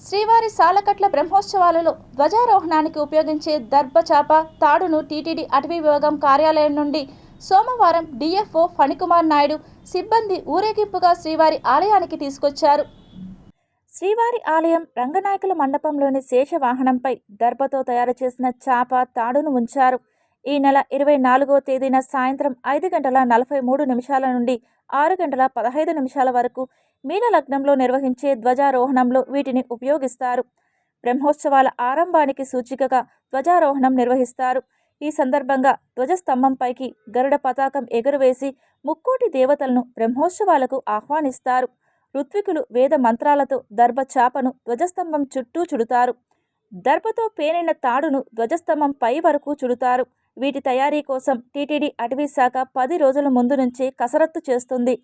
శ్రీవారి సాలకట్ల బ్రహ్మోత్సవాలలో ధ్వజారోహణానికి ఉపయోగించే దర్భచాప తాడును టీటీడీ అటవీ విభాగం కార్యాలయం నుండి సోమవారం డిఎఫ్ఓ ఫణికుమార్ నాయుడు సిబ్బంది ఊరేగింపుగా శ్రీవారి ఆలయానికి తీసుకొచ్చారు. శ్రీవారి ఆలయం రంగనాయకుల మండపంలోని శేషవాహనంపై దర్భతో తయారు చేసిన చాప తాడును ఉంచారు. ఈ నెల ఇరవై నాలుగో తేదీన సాయంత్రం ఐదు గంటల నలభై మూడు నిమిషాల నుండి ఆరు గంటల పదహైదు నిమిషాల వరకు మీన లగ్నంలో నిర్వహించే ధ్వజారోహణంలో వీటిని ఉపయోగిస్తారు. బ్రహ్మోత్సవాల ఆరంభానికి సూచికగా ధ్వజారోహణం నిర్వహిస్తారు. ఈ సందర్భంగా ధ్వజస్తంభంపైకి గరుడ పతాకం ఎగురవేసి ముక్కోటి దేవతలను బ్రహ్మోత్సవాలకు ఆహ్వానిస్తారు. ఋత్వికులు వేద మంత్రాలతో దర్భ చాపను ధ్వజస్తంభం చుట్టూ చుడుతారు. దర్భతో పేనిన తాడును ధ్వజస్తంభం పై వరకు చుడుతారు. వీటి తయారీ కోసం టీటీడీ అటవీ శాఖ పది రోజుల ముందు నుంచే కసరత్తు చేస్తుంది.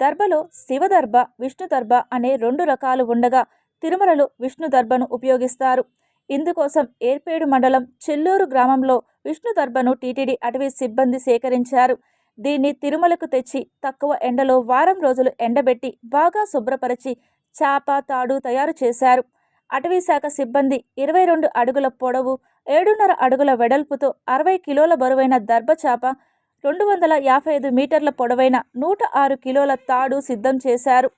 దర్భలో శివదర్భ విష్ణుదర్భ అనే రెండు రకాలు ఉండగా తిరుమలలో విష్ణుదర్భను ఉపయోగిస్తారు. ఇందుకోసం ఏర్పేడు మండలం చెల్లూరు గ్రామంలో విష్ణుదర్భను టీటీడీ అటవీ సిబ్బంది సేకరించారు. దీన్ని తిరుమలకు తెచ్చి తక్కువ ఎండలో వారం రోజులు ఎండబెట్టి బాగా శుభ్రపరిచి చాప తాడు తయారు చేశారు. అటవీ శాఖ సిబ్బంది ఇరవై రెండు అడుగుల పొడవు ఏడున్నర అడుగుల వెడల్పుతో అరవై కిలోల బరువైన దర్భ చాప రెండు వందల యాభై ఐదు మీటర్ల పొడవైన నూట ఆరు కిలోల తాడు సిద్ధం చేశారు.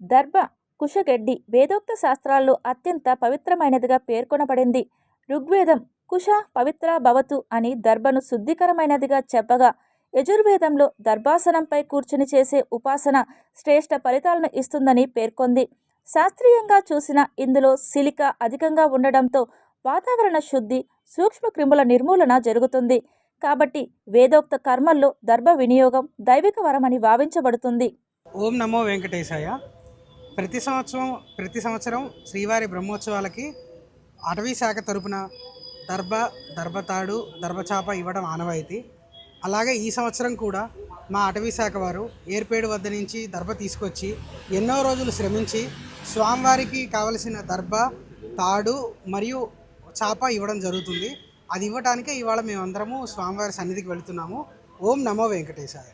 దర్భ కుషగడ్డి వేదోక్త శాస్త్రాల్లో అత్యంత పవిత్రమైనదిగా పేర్కొనబడింది. ఋగ్వేదం కుష పవిత్ర భవతు అని దర్భను శుద్ధికరమైనదిగా చెప్పగా యజుర్వేదంలో దర్భాసనంపై కూర్చుని చేసే ఉపాసన శ్రేష్ఠ ఫలితాలను ఇస్తుందని పేర్కొంది. శాస్త్రీయంగా చూసిన ఇందులో సిలికా అధికంగా ఉండడంతో వాతావరణ శుద్ధి సూక్ష్మ క్రిముల నిర్మూలన జరుగుతుంది. కాబట్టి వేదోక్త కర్మల్లో దర్భ వినియోగం దైవిక వరమని భావించబడుతుంది. ఓం నమో వెంకటేశాయ. ప్రతి సంవత్సరం ప్రతి సంవత్సరం శ్రీవారి బ్రహ్మోత్సవాలకి అటవీ శాఖ తరపున దర్భ దర్భతాడు దర్భచాప ఇవ్వడం ఆనవాయితీ. అలాగే ఈ సంవత్సరం కూడా మా అటవీ శాఖ వారు ఏర్పేడు వద్ద నుంచి దర్భ తీసుకొచ్చి ఎన్నో రోజులు శ్రమించి స్వామివారికి కావలసిన దర్భ తాడు మరియు చాప ఇవ్వడం జరుగుతుంది. అది ఇవ్వటానికే ఇవాళ మేమందరము స్వామివారి సన్నిధికి వెళుతున్నాము. ఓం నమో వెంకటేశాయ.